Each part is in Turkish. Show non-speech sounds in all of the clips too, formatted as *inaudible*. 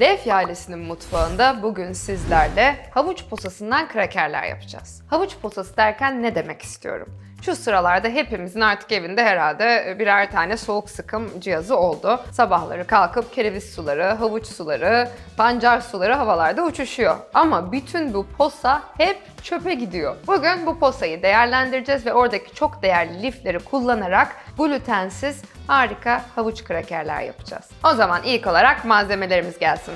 Def ailesinin mutfağında bugün sizlerle havuç posasından krakerler yapacağız. Havuç posası derken ne demek istiyorum? Şu sıralarda hepimizin artık evinde herhalde birer tane soğuk sıkım cihazı oldu. Sabahları kalkıp kereviz suları, havuç suları, pancar suları havalarda uçuşuyor. Ama bütün bu posa hep çöpe gidiyor. Bugün bu posayı değerlendireceğiz ve oradaki çok değerli lifleri kullanarak glutensiz harika havuç krakerler yapacağız. O zaman ilk olarak malzemelerimiz gelsin.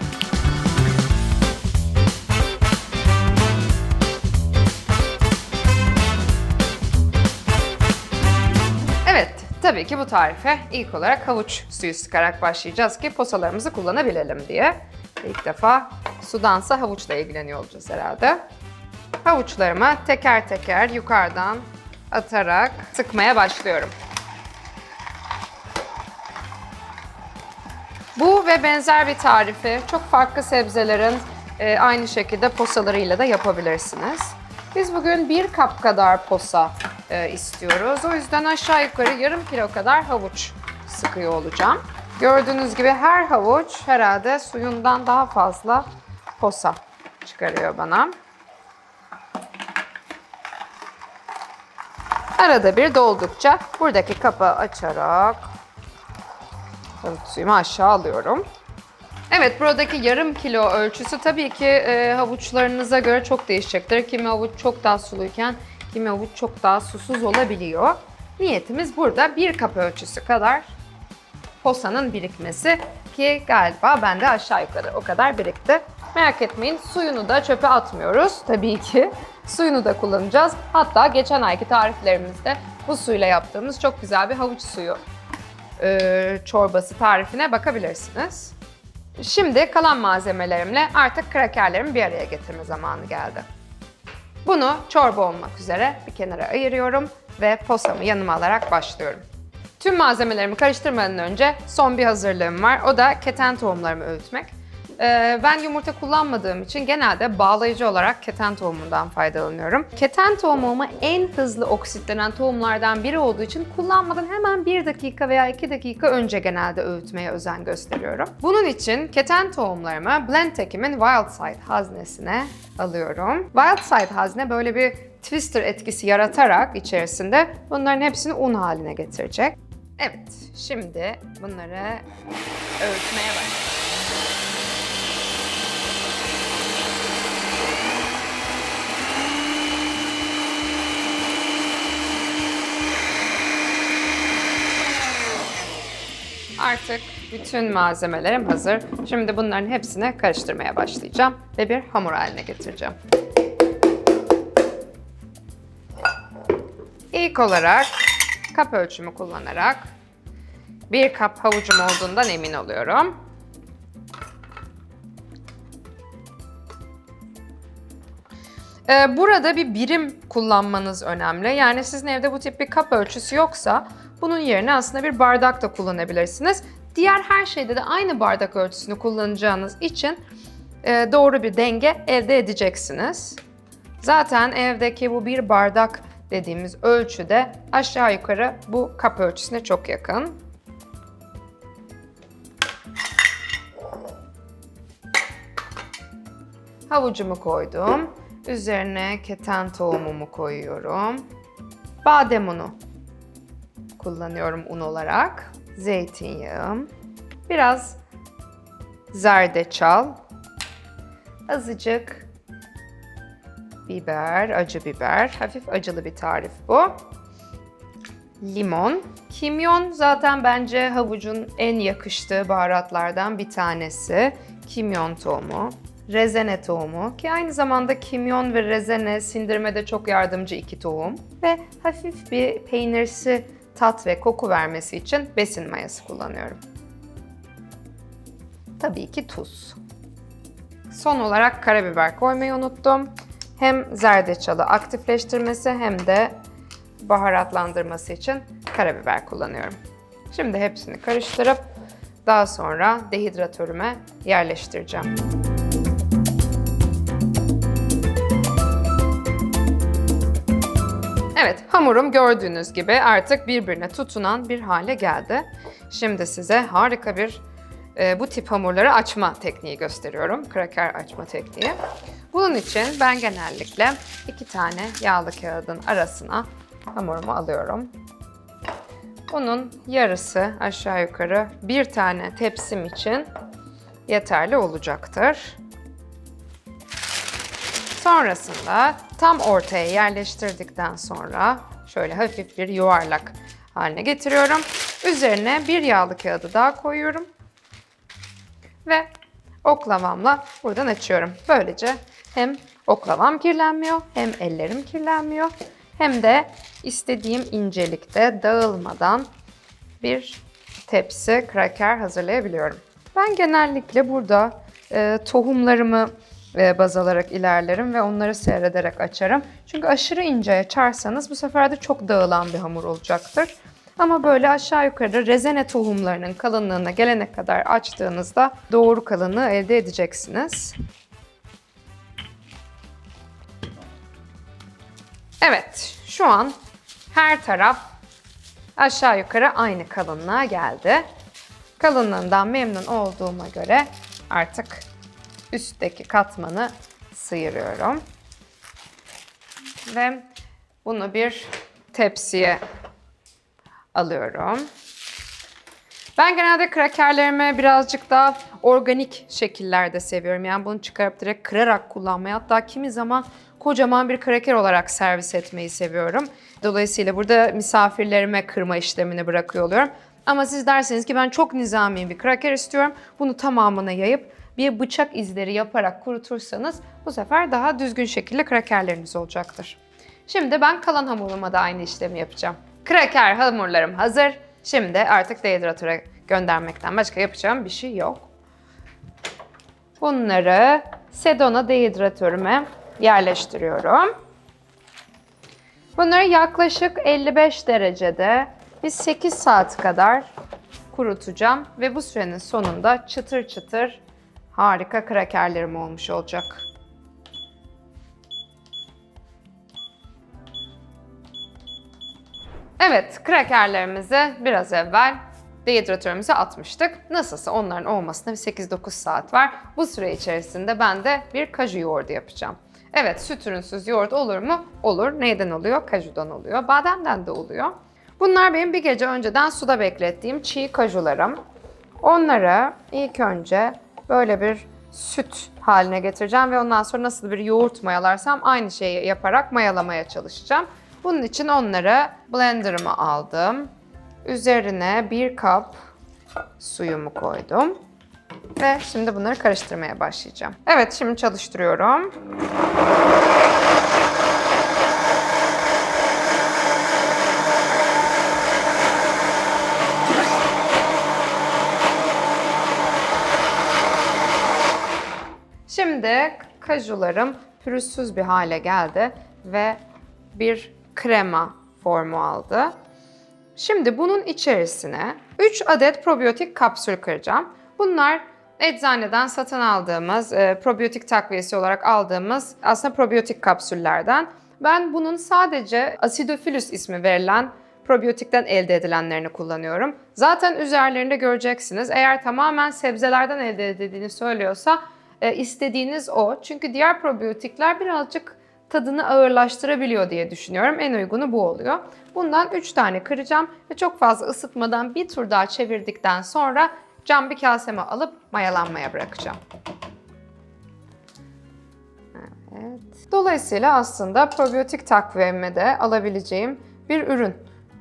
Tabii ki bu tarife ilk olarak havuç suyu sıkarak başlayacağız ki posalarımızı kullanabilelim diye. İlk defa sudansa havuçla ilgileniyor olacağız herhalde. Havuçlarımı teker teker yukarıdan atarak sıkmaya başlıyorum. Bu ve benzer bir tarifi çok farklı sebzelerin e, aynı şekilde posalarıyla da yapabilirsiniz. Biz bugün bir kap kadar posa e, istiyoruz. O yüzden aşağı yukarı yarım kilo kadar havuç sıkıyor olacağım. Gördüğünüz gibi her havuç herhalde suyundan daha fazla posa çıkarıyor bana. Arada bir doldukça buradaki kapağı açarak havuç suyumu aşağı alıyorum. Evet buradaki yarım kilo ölçüsü tabii ki e, havuçlarınıza göre çok değişecektir. Kimi havuç çok daha suluyken kimi havuç çok daha susuz olabiliyor. Niyetimiz burada bir kap ölçüsü kadar posanın birikmesi ki galiba bende aşağı yukarı o kadar birikti. Merak etmeyin suyunu da çöpe atmıyoruz tabii ki. *laughs* Suyunu da kullanacağız. Hatta geçen ayki tariflerimizde bu suyla yaptığımız çok güzel bir havuç suyu e, çorbası tarifine bakabilirsiniz. Şimdi kalan malzemelerimle artık krakerlerimi bir araya getirme zamanı geldi. Bunu çorba olmak üzere bir kenara ayırıyorum ve posamı yanıma alarak başlıyorum. Tüm malzemelerimi karıştırmadan önce son bir hazırlığım var. O da keten tohumlarımı öğütmek. Ee, ben yumurta kullanmadığım için genelde bağlayıcı olarak keten tohumundan faydalanıyorum. Keten tohumu en hızlı oksitlenen tohumlardan biri olduğu için kullanmadan hemen 1 dakika veya 2 dakika önce genelde öğütmeye özen gösteriyorum. Bunun için keten tohumlarımı Blendtec'in Wildside haznesine alıyorum. Wildside hazne böyle bir twister etkisi yaratarak içerisinde bunların hepsini un haline getirecek. Evet, şimdi bunları öğütmeye başlayalım. Artık bütün malzemelerim hazır. Şimdi bunların hepsini karıştırmaya başlayacağım ve bir hamur haline getireceğim. İlk olarak kap ölçümü kullanarak bir kap havucum olduğundan emin oluyorum. Ee, Burada bir birim kullanmanız önemli. Yani sizin evde bu tip bir kap ölçüsü yoksa bunun yerine aslında bir bardak da kullanabilirsiniz. Diğer her şeyde de aynı bardak ölçüsünü kullanacağınız için e, doğru bir denge elde edeceksiniz. Zaten evdeki bu bir bardak dediğimiz ölçüde aşağı yukarı bu kap ölçüsüne çok yakın. Havucumu koydum. Üzerine keten tohumumu koyuyorum. Badem unu kullanıyorum un olarak. Zeytinyağım. Biraz zerdeçal. Azıcık biber, acı biber. Hafif acılı bir tarif bu. Limon. Kimyon zaten bence havucun en yakıştığı baharatlardan bir tanesi. Kimyon tohumu. Rezene tohumu ki aynı zamanda kimyon ve rezene sindirmede çok yardımcı iki tohum. Ve hafif bir peynirsi tat ve koku vermesi için besin mayası kullanıyorum. Tabii ki tuz. Son olarak karabiber koymayı unuttum. Hem zerdeçalı aktifleştirmesi hem de baharatlandırması için karabiber kullanıyorum. Şimdi hepsini karıştırıp daha sonra dehidratörüme yerleştireceğim. Evet, hamurum gördüğünüz gibi artık birbirine tutunan bir hale geldi. Şimdi size harika bir e, bu tip hamurları açma tekniği gösteriyorum. Kraker açma tekniği. Bunun için ben genellikle iki tane yağlı kağıdın arasına hamurumu alıyorum. Bunun yarısı aşağı yukarı bir tane tepsim için yeterli olacaktır. Sonrasında tam ortaya yerleştirdikten sonra şöyle hafif bir yuvarlak haline getiriyorum. Üzerine bir yağlı kağıdı daha koyuyorum. Ve oklavamla buradan açıyorum. Böylece hem oklavam kirlenmiyor, hem ellerim kirlenmiyor, hem de istediğim incelikte dağılmadan bir tepsi kraker hazırlayabiliyorum. Ben genellikle burada e, tohumlarımı baz alarak ilerlerim ve onları seyrederek açarım. Çünkü aşırı ince açarsanız bu sefer de çok dağılan bir hamur olacaktır. Ama böyle aşağı yukarı rezene tohumlarının kalınlığına gelene kadar açtığınızda doğru kalınlığı elde edeceksiniz. Evet, şu an her taraf aşağı yukarı aynı kalınlığa geldi. Kalınlığından memnun olduğuma göre artık üstteki katmanı sıyırıyorum. Ve bunu bir tepsiye alıyorum. Ben genelde krakerlerimi birazcık daha organik şekillerde seviyorum. Yani bunu çıkarıp direkt kırarak kullanmayı hatta kimi zaman kocaman bir kraker olarak servis etmeyi seviyorum. Dolayısıyla burada misafirlerime kırma işlemini bırakıyor oluyorum. Ama siz derseniz ki ben çok nizami bir kraker istiyorum. Bunu tamamına yayıp bir bıçak izleri yaparak kurutursanız bu sefer daha düzgün şekilde krakerleriniz olacaktır. Şimdi ben kalan hamuruma da aynı işlemi yapacağım. Kraker hamurlarım hazır. Şimdi artık dehidratöre göndermekten başka yapacağım bir şey yok. Bunları Sedona dehidratörüme yerleştiriyorum. Bunları yaklaşık 55 derecede bir 8 saat kadar kurutacağım ve bu sürenin sonunda çıtır çıtır harika krakerlerim olmuş olacak. Evet, krakerlerimizi biraz evvel dehidratörümüze atmıştık. Nasılsa onların olmasına bir 8-9 saat var. Bu süre içerisinde ben de bir kaju yoğurdu yapacağım. Evet, süt ürünsüz yoğurt olur mu? Olur. Neyden oluyor? Kajudan oluyor. Bademden de oluyor. Bunlar benim bir gece önceden suda beklettiğim çiğ kajularım. Onları ilk önce böyle bir süt haline getireceğim ve ondan sonra nasıl bir yoğurt mayalarsam aynı şeyi yaparak mayalamaya çalışacağım. Bunun için onları blenderıma aldım. Üzerine bir kap suyumu koydum. Ve şimdi bunları karıştırmaya başlayacağım. Evet şimdi çalıştırıyorum. Şimdi kajularım pürüzsüz bir hale geldi ve bir krema formu aldı. Şimdi bunun içerisine 3 adet probiyotik kapsül kıracağım. Bunlar eczaneden satın aldığımız, e, probiyotik takviyesi olarak aldığımız aslında probiyotik kapsüllerden. Ben bunun sadece Acidophilus ismi verilen probiyotikten elde edilenlerini kullanıyorum. Zaten üzerlerinde göreceksiniz. Eğer tamamen sebzelerden elde edildiğini söylüyorsa e, istediğiniz o. Çünkü diğer probiyotikler birazcık tadını ağırlaştırabiliyor diye düşünüyorum. En uygunu bu oluyor. Bundan 3 tane kıracağım ve çok fazla ısıtmadan bir tur daha çevirdikten sonra cam bir kaseme alıp mayalanmaya bırakacağım. Evet. Dolayısıyla aslında probiyotik takviyemi de alabileceğim bir ürün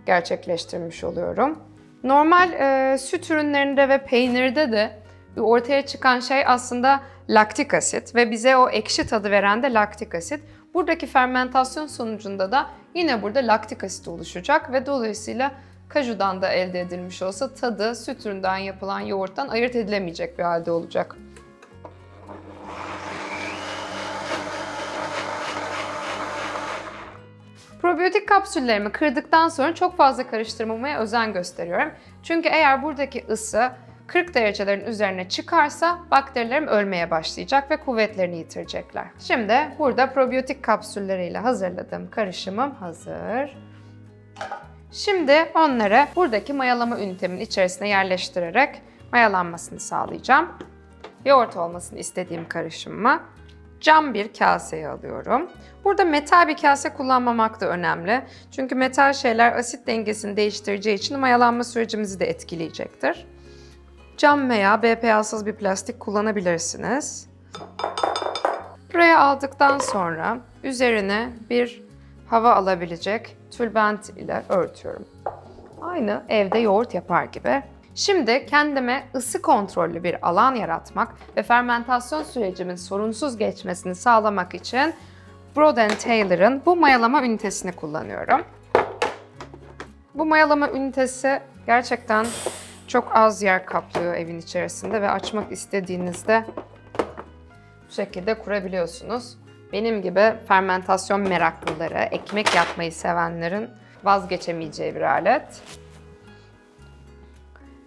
gerçekleştirmiş oluyorum. Normal e, süt ürünlerinde ve peynirde de ortaya çıkan şey aslında laktik asit ve bize o ekşi tadı veren de laktik asit. Buradaki fermentasyon sonucunda da yine burada laktik asit oluşacak ve dolayısıyla kajudan da elde edilmiş olsa tadı süt üründen yapılan yoğurttan ayırt edilemeyecek bir halde olacak. Probiyotik kapsüllerimi kırdıktan sonra çok fazla karıştırmamaya özen gösteriyorum. Çünkü eğer buradaki ısı 40 derecelerin üzerine çıkarsa bakterilerim ölmeye başlayacak ve kuvvetlerini yitirecekler. Şimdi burada probiyotik kapsülleriyle hazırladığım karışımım hazır. Şimdi onları buradaki mayalama ünitemin içerisine yerleştirerek mayalanmasını sağlayacağım. Yoğurt olmasını istediğim karışımı cam bir kaseye alıyorum. Burada metal bir kase kullanmamak da önemli. Çünkü metal şeyler asit dengesini değiştireceği için mayalanma sürecimizi de etkileyecektir. Cam veya BPA'sız bir plastik kullanabilirsiniz. Buraya aldıktan sonra üzerine bir hava alabilecek tülbent ile örtüyorum. Aynı evde yoğurt yapar gibi. Şimdi kendime ısı kontrollü bir alan yaratmak ve fermentasyon sürecimin sorunsuz geçmesini sağlamak için Broad Taylor'ın bu mayalama ünitesini kullanıyorum. Bu mayalama ünitesi gerçekten çok az yer kaplıyor evin içerisinde ve açmak istediğinizde bu şekilde kurabiliyorsunuz. Benim gibi fermentasyon meraklıları, ekmek yapmayı sevenlerin vazgeçemeyeceği bir alet.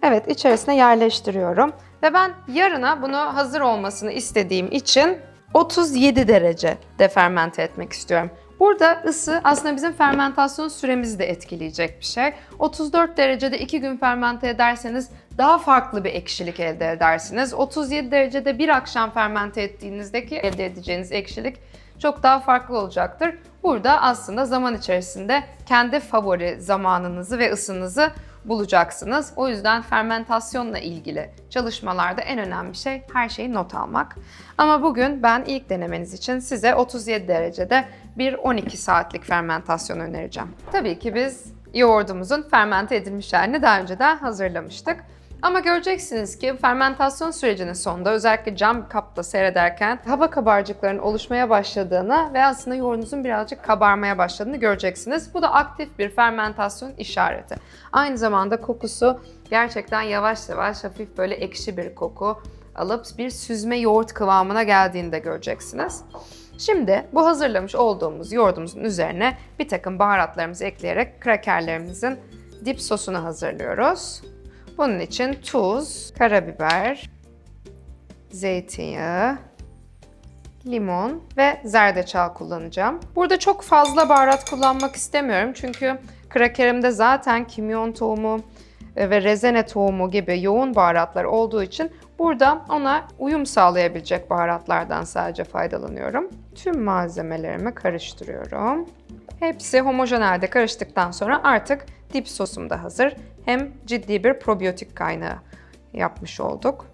Evet, içerisine yerleştiriyorum. Ve ben yarına bunu hazır olmasını istediğim için 37 derece de fermente etmek istiyorum. Burada ısı aslında bizim fermentasyon süremizi de etkileyecek bir şey. 34 derecede 2 gün fermente ederseniz daha farklı bir ekşilik elde edersiniz. 37 derecede bir akşam fermente ettiğinizdeki elde edeceğiniz ekşilik çok daha farklı olacaktır. Burada aslında zaman içerisinde kendi favori zamanınızı ve ısınızı bulacaksınız. O yüzden fermentasyonla ilgili çalışmalarda en önemli şey her şeyi not almak. Ama bugün ben ilk denemeniz için size 37 derecede bir 12 saatlik fermentasyon önereceğim. Tabii ki biz yoğurdumuzun fermente edilmiş halini daha önceden hazırlamıştık. Ama göreceksiniz ki fermentasyon sürecinin sonunda özellikle cam kapta seyrederken hava kabarcıklarının oluşmaya başladığını ve aslında yoğurdunuzun birazcık kabarmaya başladığını göreceksiniz. Bu da aktif bir fermentasyon işareti. Aynı zamanda kokusu gerçekten yavaş yavaş hafif böyle ekşi bir koku alıp bir süzme yoğurt kıvamına geldiğini de göreceksiniz. Şimdi bu hazırlamış olduğumuz yoğurdumuzun üzerine bir takım baharatlarımızı ekleyerek krakerlerimizin dip sosunu hazırlıyoruz. Bunun için tuz, karabiber, zeytinyağı, limon ve zerdeçal kullanacağım. Burada çok fazla baharat kullanmak istemiyorum çünkü krakerimde zaten kimyon tohumu e, ve rezene tohumu gibi yoğun baharatlar olduğu için burada ona uyum sağlayabilecek baharatlardan sadece faydalanıyorum. Tüm malzemelerimi karıştırıyorum. Hepsi homojen halde karıştıktan sonra artık dip sosum da hazır. Hem ciddi bir probiyotik kaynağı yapmış olduk.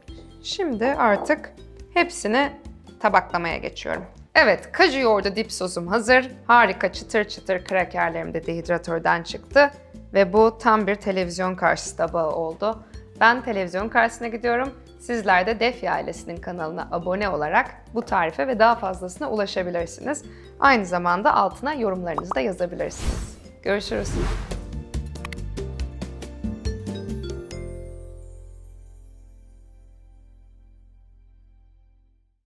Şimdi artık hepsini tabaklamaya geçiyorum. Evet, kaju yoğurdu dip sosum hazır. Harika çıtır çıtır krakerlerim de dehidratörden çıktı. Ve bu tam bir televizyon karşısı tabağı oldu. Ben televizyon karşısına gidiyorum. Sizler de Defi ailesinin kanalına abone olarak bu tarife ve daha fazlasına ulaşabilirsiniz. Aynı zamanda altına yorumlarınızı da yazabilirsiniz. Görüşürüz.